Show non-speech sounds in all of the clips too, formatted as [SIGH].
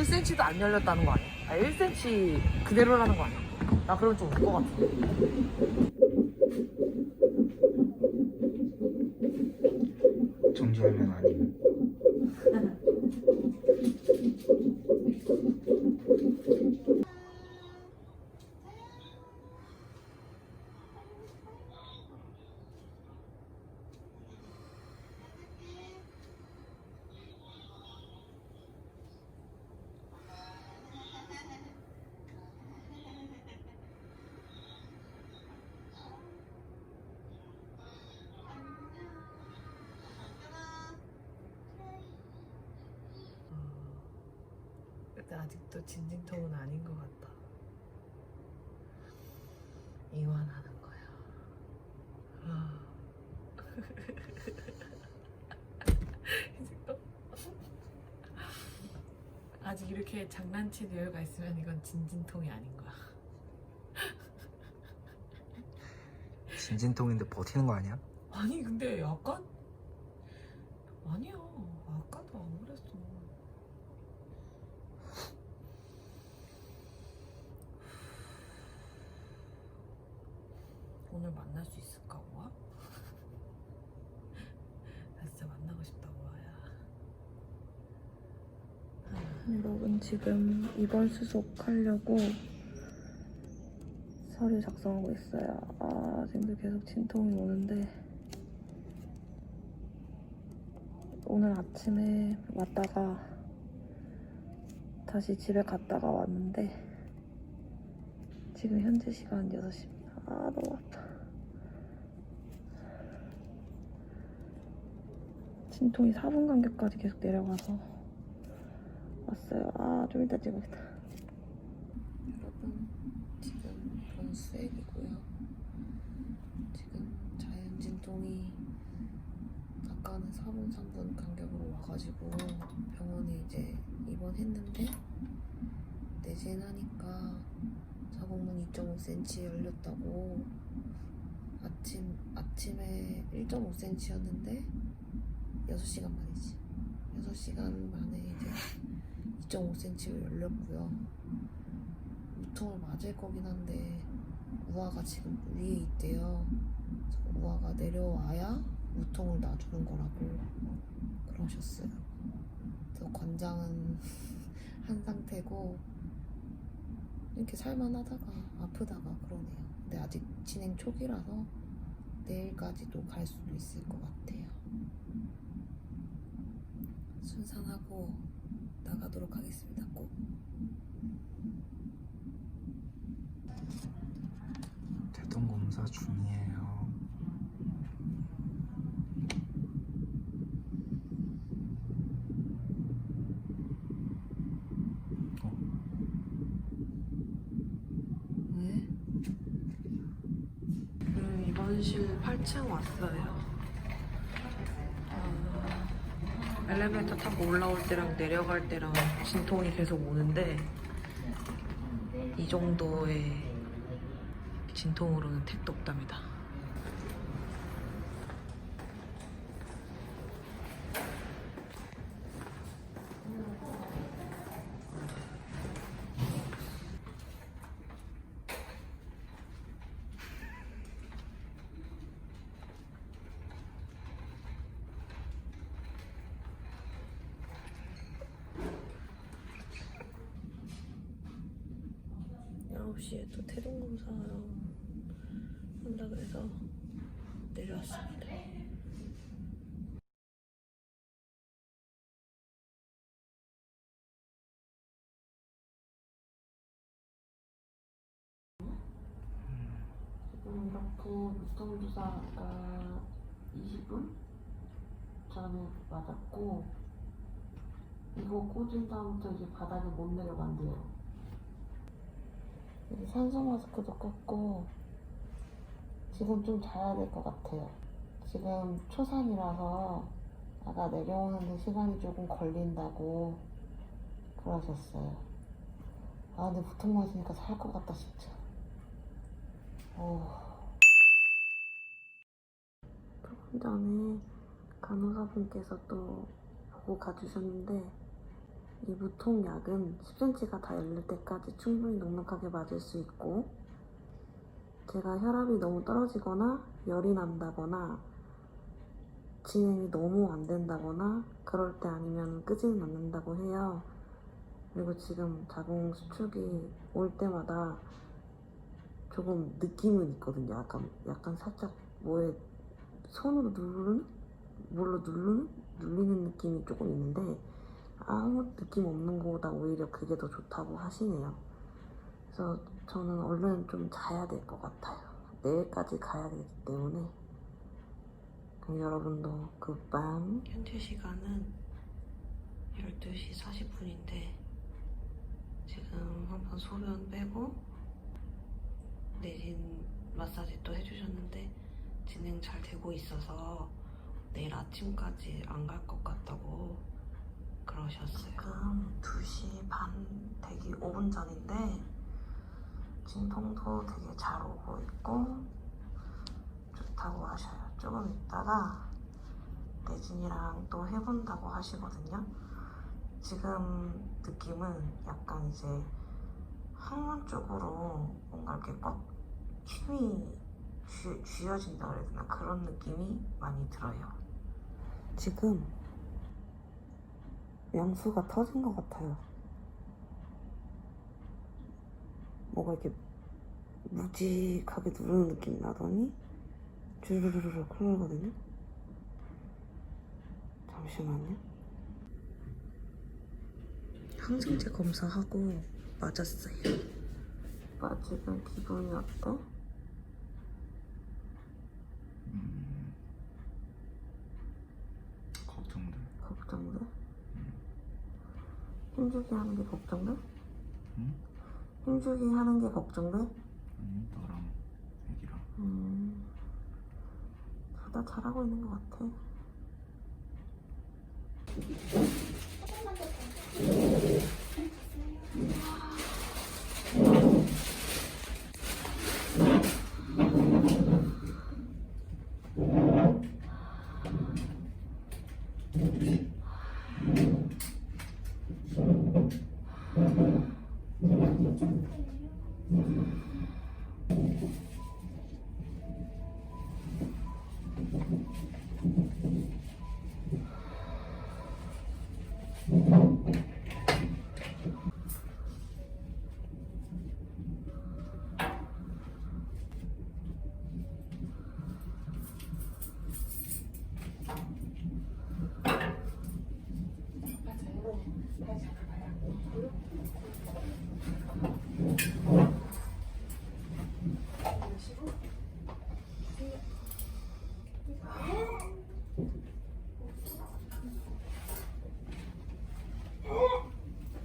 했는데 1cm도 안 열렸다는 거 아니야? 아 1cm 그대로라는 거 아니야? 나 그럼 좀 울 것 같아. 정지하면 아니면 아직도 진진통은 아닌 것 같다. 이완하는 거야. 아. [LAUGHS] 아직 이렇게 장난칠 여유가 있으면 이건 진진통이 아닌 거야. 진진통인데 버티는 거 아니야? 아니 근데 약간 아니야 아까도 안 그랬어 오늘 만날 수 있을까 우아? 나 진짜 만나고 싶다 우아야 여러분 지금 입원 수속 하려고 서류 작성하고 있어요. 아 지금도 계속 진통이 오는데 오늘 아침에 왔다가 다시 집에 갔다가 왔는데 지금 현재 시간 6시입니다. 아 너무 아파. 진통이 4분 간격까지 계속 내려가서 왔어요. 아, 좀 이따 찍어야겠다. 여러분, 지금 본수액이고요. 지금 자연진통이 아까는 4분, 3분 간격으로 와가지고 병원에 이제 입원했는데 내진하니까 자궁문 2.5cm 열렸다고 아침, 아침에 1.5cm였는데 6시간 만이지. 6시간 만에 이제 2.5cm로 열렸고요. 무통을 맞을 거긴 한데 우아가 지금 위에 있대요. 우아가 내려와야 무통을 놔주는 거라고 그러셨어요. 그래서 관장은 [LAUGHS] 한 상태고 이렇게 살만하다가 아프다가 그러네요. 근데 아직 진행 초기라서 내일까지도 갈 수도 있을 것 같아요. 순산하고 나 가도록 하겠습니다. 꼭. 대통 검사 중이에요. 왜? 음, 입원실 8층 왔어요. 엘리베이터 타고 올라올 때랑 내려갈 때랑 진통이 계속 오는데 이 정도의 진통으로는 택도 없답니다. 아홉 시에 또 태동 검사하러 한다 그래서 내려왔습니다. 지금 이렇게 무통주사가 20분 전에 맞았고 이거 꽂은 다음부터 이제 바닥에 못 내려간대요. 산소 마스크도 꼈고 지금 좀 자야 될 것 같아요. 지금 초산이라서 아까 내려오는데 시간이 조금 걸린다고 그러셨어요. 아 근데 무통 맞으니까 살 것 같다 진짜. 어. 조금 전에 간호사분께서 또 보고 가주셨는데 이 무통약은 10cm가 다 열릴 때까지 충분히 넉넉하게 맞을 수 있고 제가 혈압이 너무 떨어지거나 열이 난다거나 진행이 너무 안 된다거나 그럴 때 아니면 끄지는 않는다고 해요. 그리고 지금 자궁 수축이 올 때마다 조금 느낌은 있거든요. 약간 약간 살짝 뭐에 손으로 누르는 뭘로 누르는 눌리는 느낌이 조금 있는데 아무 느낌 없는 거보다 오히려 그게 더 좋다고 하시네요. 그래서 저는 얼른 좀 자야 될 것 같아요. 내일까지 가야 되기 때문에 그럼 여러분도 굿밤 현재 시간은 12시 40분인데 지금 한번 소변 빼고 내린 마사지 또 해주셨는데 진행 잘 되고 있어서 내일 아침까지 안 갈 것 같다고 그러셨어요. 지금 2시 반 되기 5분 전인데 진통도 되게 잘 오고 있고 좋다고 하셔요. 조금 있다가 대진이랑 또 해본다고 하시거든요. 지금 느낌은 약간 이제 항문 쪽으로 뭔가 이렇게 꽉 힘이 쥐, 쥐어진다 그래야 되나 그런 느낌이 많이 들어요. 지금 양수가 터진 것 같아요. 뭐가 이렇게 무직하게 누르는 느낌이 나더니 주르르르르 흘러거든요. 잠시만요. 항생제 검사하고 맞았어요. 지금 기분이 어때? 걱정돼. 걱정돼? 힘주기 하는 게 걱정돼? 응? 힘주기 하는 게 걱정돼? 아니 너랑 애기랑. 음, 둘 다 잘하고 있는 것 같아.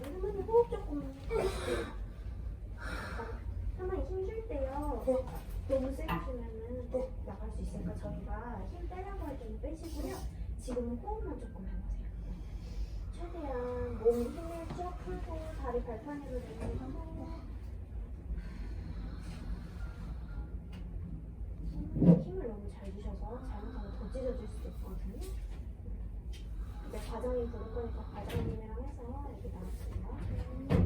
할머니 호흡 조금 할머니 때요 너무 세게 주면은 나갈 수 있으니까 저희가 힘 빼라고 할 때는 빼시고요. 지금은 호흡만 조금 해보세요. 최대한 몸 힘을 쭉 풀고 다리 발판으로 내려서 힘을 너무 잘 주셔서 잘못하면 더 찢어질 수도 있거든요. 이제 과장님 부를 거니까 과장님이랑 해서 여기 나왔습니다.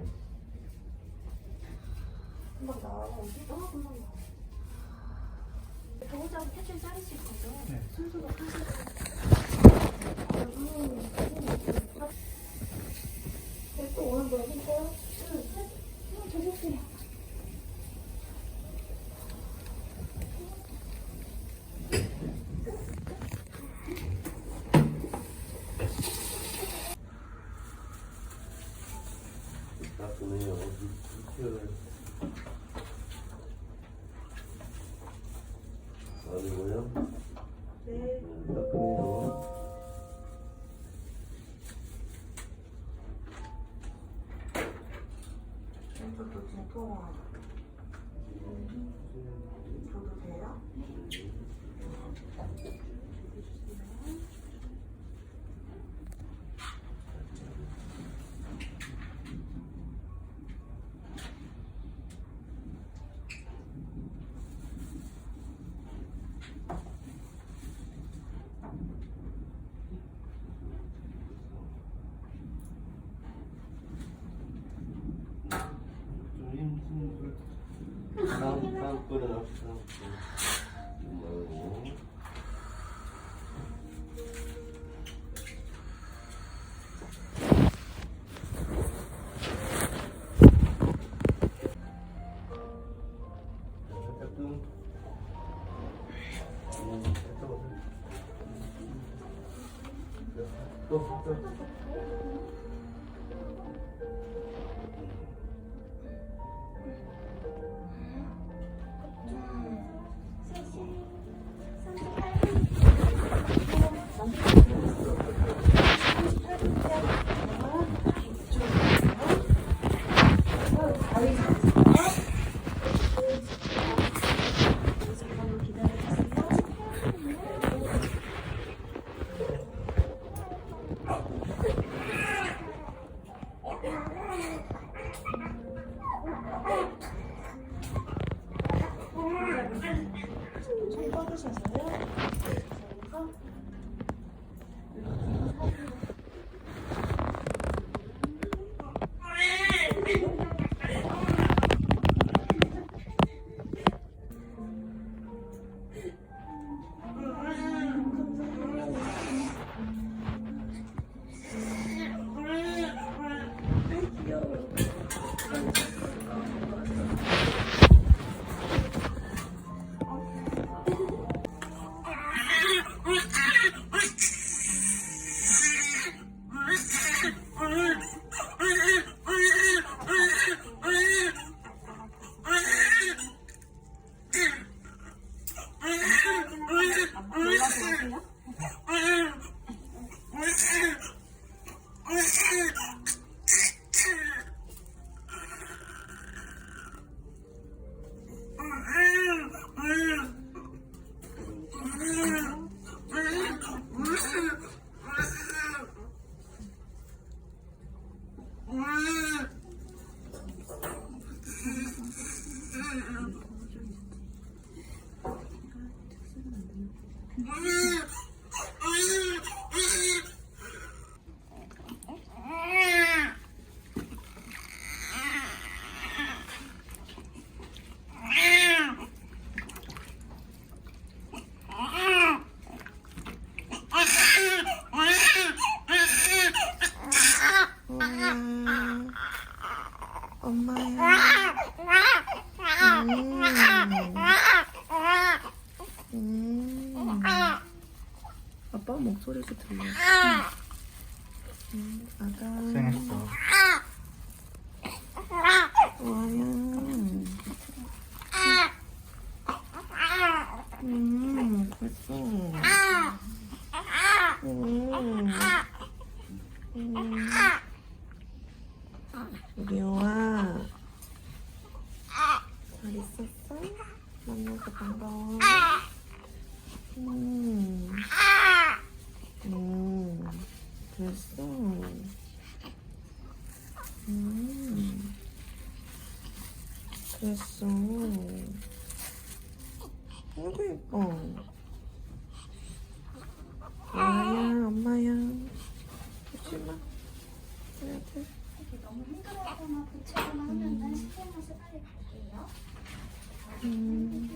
금방 나와요. 어, 금방 나와요. 보호자분 택줄 자르실 거죠? 네. 순서도 하시고. 또 오늘 뭐 해볼까요? 응, 응, 더 주세요. 나쁘네요. 불편해. 아니고요. 네. 나쁘네요. 왼쪽도 진통 줘도 돼요? 那你不能 엄마 아빠 목소리도 들려. 음, 아가. 고생했어. 와야. 음, 됐어. 음. 음. 우리 요아. 잘 있었어? 만나서 반가워. 음. 음. 음. 그랬어. 아이고, 예뻐. 엄마야, 엄마야. 오지 마. 해야 돼. 음,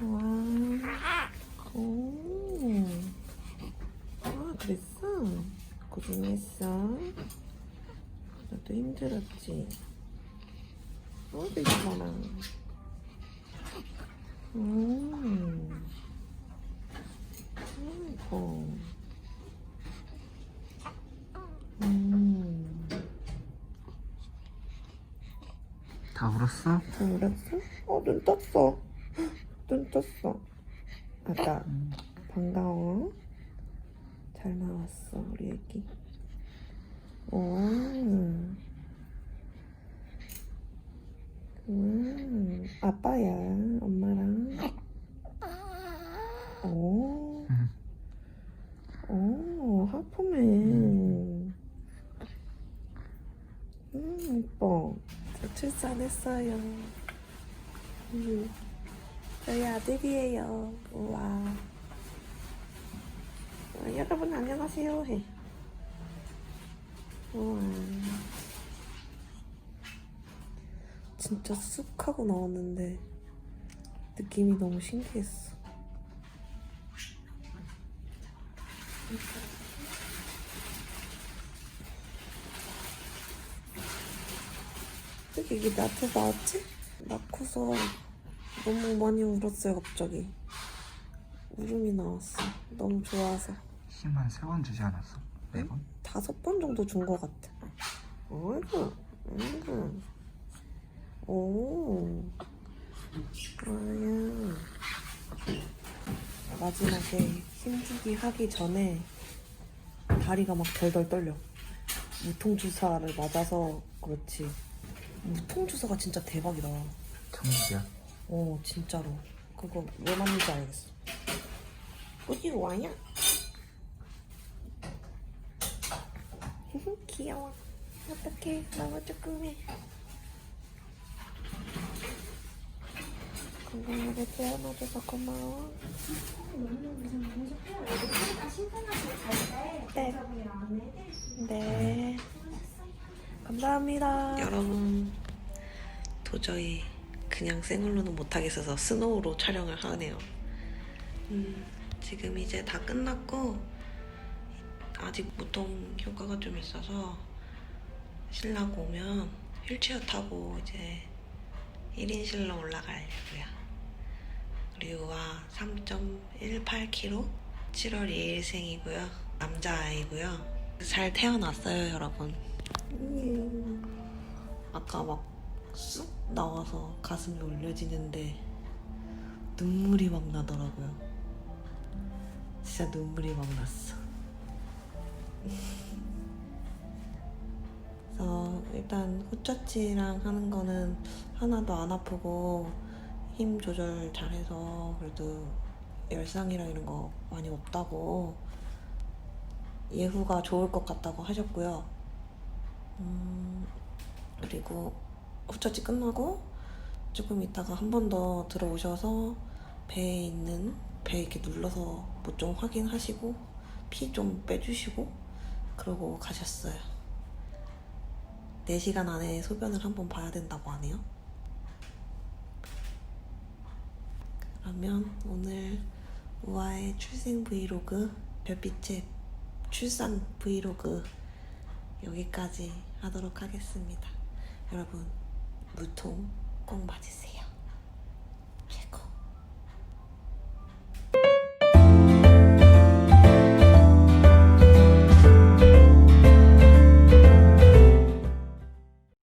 와. 오. 아, 그랬어? 고생했어. 나도 힘들었지. 어, 이뻐라. 음. 아이고. 음. 다 울었어? 다 울었어? 어, 눈 떴어. [GASPS] 눈 떴어. 아까 반가워. 잘 나왔어, 우리 애기. 오. 음, 아빠야, 엄마랑. 오. 응. 오, 하품해. 음, 이뻐. 저 출산했어요. 음, 저희 아들이에요. 우와. 어, 여러분 안녕하세요. 해. 우와. 진짜 쑥 하고 나왔는데 느낌이 너무 신기했어. 이게 나한테 나왔지? 낳고서 너무 많이 울었어요 갑자기 울음이 나왔어 너무 좋아서 힘만 세번 주지 않았어? 네 번? 다섯 번 정도 준 것 같아. 어이구 어이구 오. 아야 마지막에 힘주기 하기 전에 다리가 막 덜덜 떨려. 무통주사를 맞아서 그렇지. 무통주사가 진짜 대박이다. 천국이야. 어 진짜로. 그거 왜 맞는지 알겠어. 어디 와야? 귀여워. 어떡해. 너무 조그매. 건강하게 태어나줘서 고마워. 네. 네. 감사합니다. 여러분 도저히 그냥 생얼로는 못하겠어서 스노우로 촬영을 하네요. 음, 지금 이제 다 끝났고 아직 무통 효과가 좀 있어서 신랑 오면 휠체어 타고 이제 1인실로 올라가려고요. 우아 3.18kg 7월 2일생이고요. 남자아이고요. 잘 태어났어요, 여러분. 아까 막 쑥 나와서 가슴이 올려지는데 눈물이 막 나더라고요. 진짜 눈물이 막 났어. 그래서 일단 호처치랑 하는 거는 하나도 안 아프고 힘 조절 잘해서 그래도 열상이랑 이런 거 많이 없다고 예후가 좋을 것 같다고 하셨고요. 음, 그리고 호처치 끝나고 조금 있다가 한 번 더 들어오셔서 배에 있는 배 이렇게 눌러서 뭐 좀 확인하시고 피 좀 빼주시고 그러고 가셨어요. 4시간 안에 소변을 한번 봐야 된다고 하네요. 그러면 오늘 우아의 출생 브이로그, 별빛의 출산 브이로그 여기까지 하도록 하겠습니다. 여러분, 무통 꼭 맞으세요.